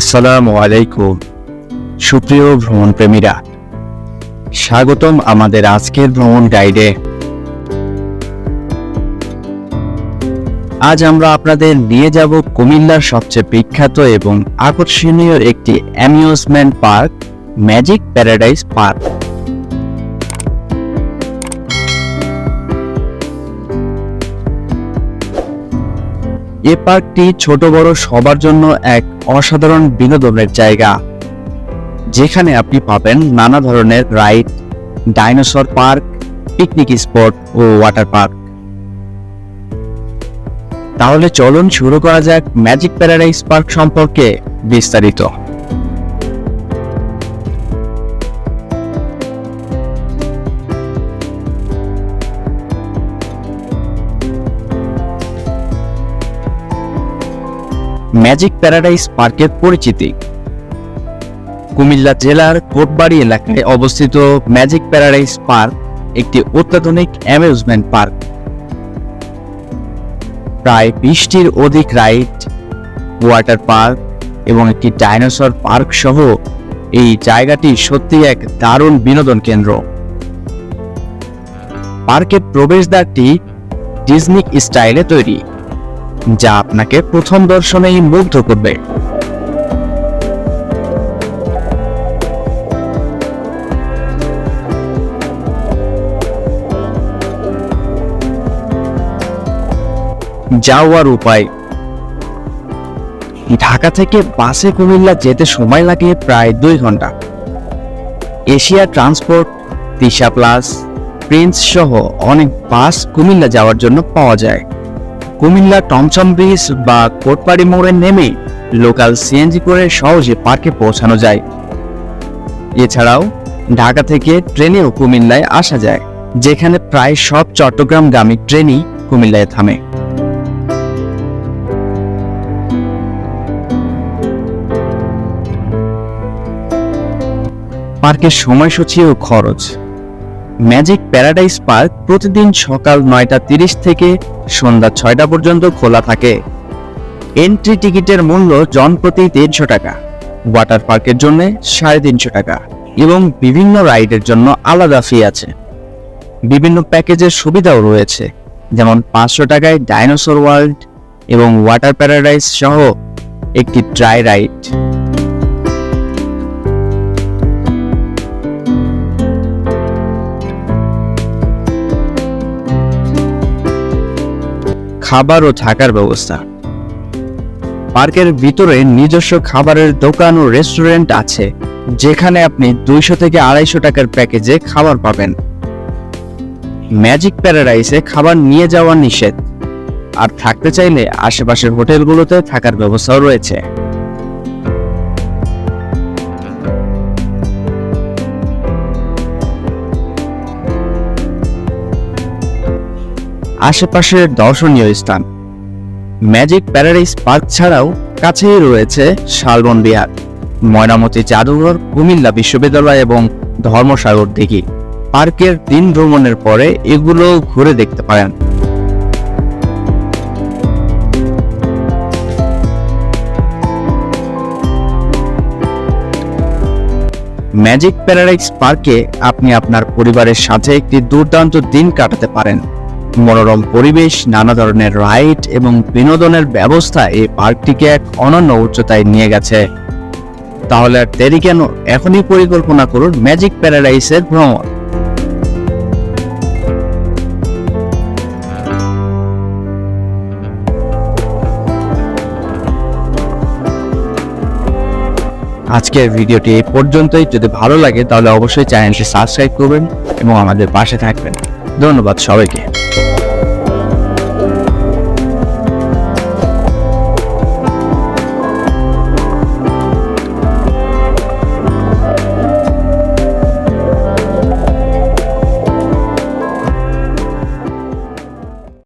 আসসালামু আলাইকুম। সুপ্রিয় ভ্রমণ প্রেমীরা স্বাগতম আমাদের আজকের ভ্রমণ গাইডে আজ আমরা আপনাদের নিয়ে যাব কুমিল্লার সবচেয়ে বিখ্যাত এবং আকর্ষণীয় একটি amusement park magic paradise park এ পার্কটি ছোট বড় সবার জন্য এক অসাধারণ বিনোদনের জায়গা। যেখানে আপনি পাবেন নানা ধরনের ride, dinosaur park, picnic spot ও ওয়াটার পার্ক। তাহলে চলুন শুরু করা যাক ম্যাজিক প্যারাডাইস পার্ক সম্পর্কে বিস্তারিত। ম্যাজিক প্যারাডাইস পার্কের পরিচিতি। কুমিল্লা জেলার কোটবাড়ি এলাকায় অবস্থিত ম্যাজিক প্যারাডাইস পার্ক একটি অত্যাধুনিক অ্যামিউজমেন্ট পার্ক। প্রায় বিশটির অধিক রাইড, ওয়াটার পার্ক এবং একটি ডাইনোসর পার্ক সহ এই জায়গাটি সত্যি এক দারুণ বিনোদন কেন্দ্র। পার্কের প্রবেশদ্বারটি ডিজনি স্টাইলে তৈরি। যা আপনাকে প্রথম দর্শনেই মুগ্ধ করবে। যাওয়ার উপায়। ঢাকা থেকে বাসে কুমিল্লা যেতে সময় লাগে প্রায় দুই ঘণ্টা। Asia transport, Tisha plus, prince সহ অনেক বাস কুমিল্লা যাওয়ার জন্য পাওয়া যায়। কুমিল্লা টমচম ব্রিজ বা কোটপাড়ি মোড়ে নেমে লোকাল সিএনজি করে সহজে পার্কে পৌঁছানো যায়। এছাড়াও ঢাকা থেকে ট্রেনেও কুমিল্লায় আসা যায়, যেখানে প্রায় সব চট্টগ্রাম চট্টগ্রামগামী ট্রেনই কুমিল্লায় থামে। পার্কের সময়সূচি ও খরচ। ম্যাজিক প্যারাডাইস পার্ক প্রতিদিন সকাল নয়টা তিরিশ থেকে সন্ধ্যা ছয়টা পর্যন্ত খোলা থাকে। এন্ট্রি টিকিটের মূল্য জনপ্রতি তিনশো টাকা, ওয়াটার পার্কের জন্য সাড়ে তিনশো টাকা এবং বিভিন্ন রাইডের জন্য আলাদা ফি আছে। বিভিন্ন প্যাকেজের সুবিধাও রয়েছে, যেমন পাঁচশো টাকায় ডাইনোসর ওয়ার্ল্ড এবং ওয়াটার প্যারাডাইস সহ একটি ড্রাই রাইড। খাবার ও থাকার ব্যবস্থা। পার্কের ভিতরে নিজস্ব খাবারের দোকান ও রেস্টুরেন্ট আছে, যেখানে আপনি দুইশো থেকে আড়াইশো টাকার প্যাকেজে খাবার পাবেন। ম্যাজিক প্যারাডাইসে খাবার নিয়ে যাওয়া নিষেধ। আর থাকতে চাইলে আশেপাশের হোটেলগুলোতে থাকার ব্যবস্থাও রয়েছে। আশেপাশের দর্শনীয় স্থান। ম্যাজিক প্যারাডাইস পার্ক ছাড়াও কাছেই রয়েছে শালবন বিহার, ময়নামতি জাদুঘর, কুমিল্লা বিশ্ববিদ্যালয় এবং ধর্মসাগর দিঘি। পার্কের দিন ভ্রমণের পরে এগুলো ঘুরে দেখতে পারেন। ম্যাজিক প্যারাডাইস পার্কে আপনি আপনার পরিবারের সাথে একটি দুর্দান্ত দিন কাটাতে পারেন। মনোরম পরিবেশ, নানা ধরনের রাইড এবং বিনোদনের ব্যবস্থা এই পার্কটিকে এক অনন্য উচ্চতায় নিয়ে গেছে। তাহলে আর দেরি কেন? এখনই পরিকল্পনা করুন ম্যাজিক প্যারাডাইসের ভ্রমণ। আজকের ভিডিওটি এই পর্যন্তই। যদি ভালো লাগে তাহলে অবশ্যই চ্যানেলটি সাবস্ক্রাইব করবেন এবং আমাদের পাশে থাকবেন। ধন্যবাদ সবাইকে।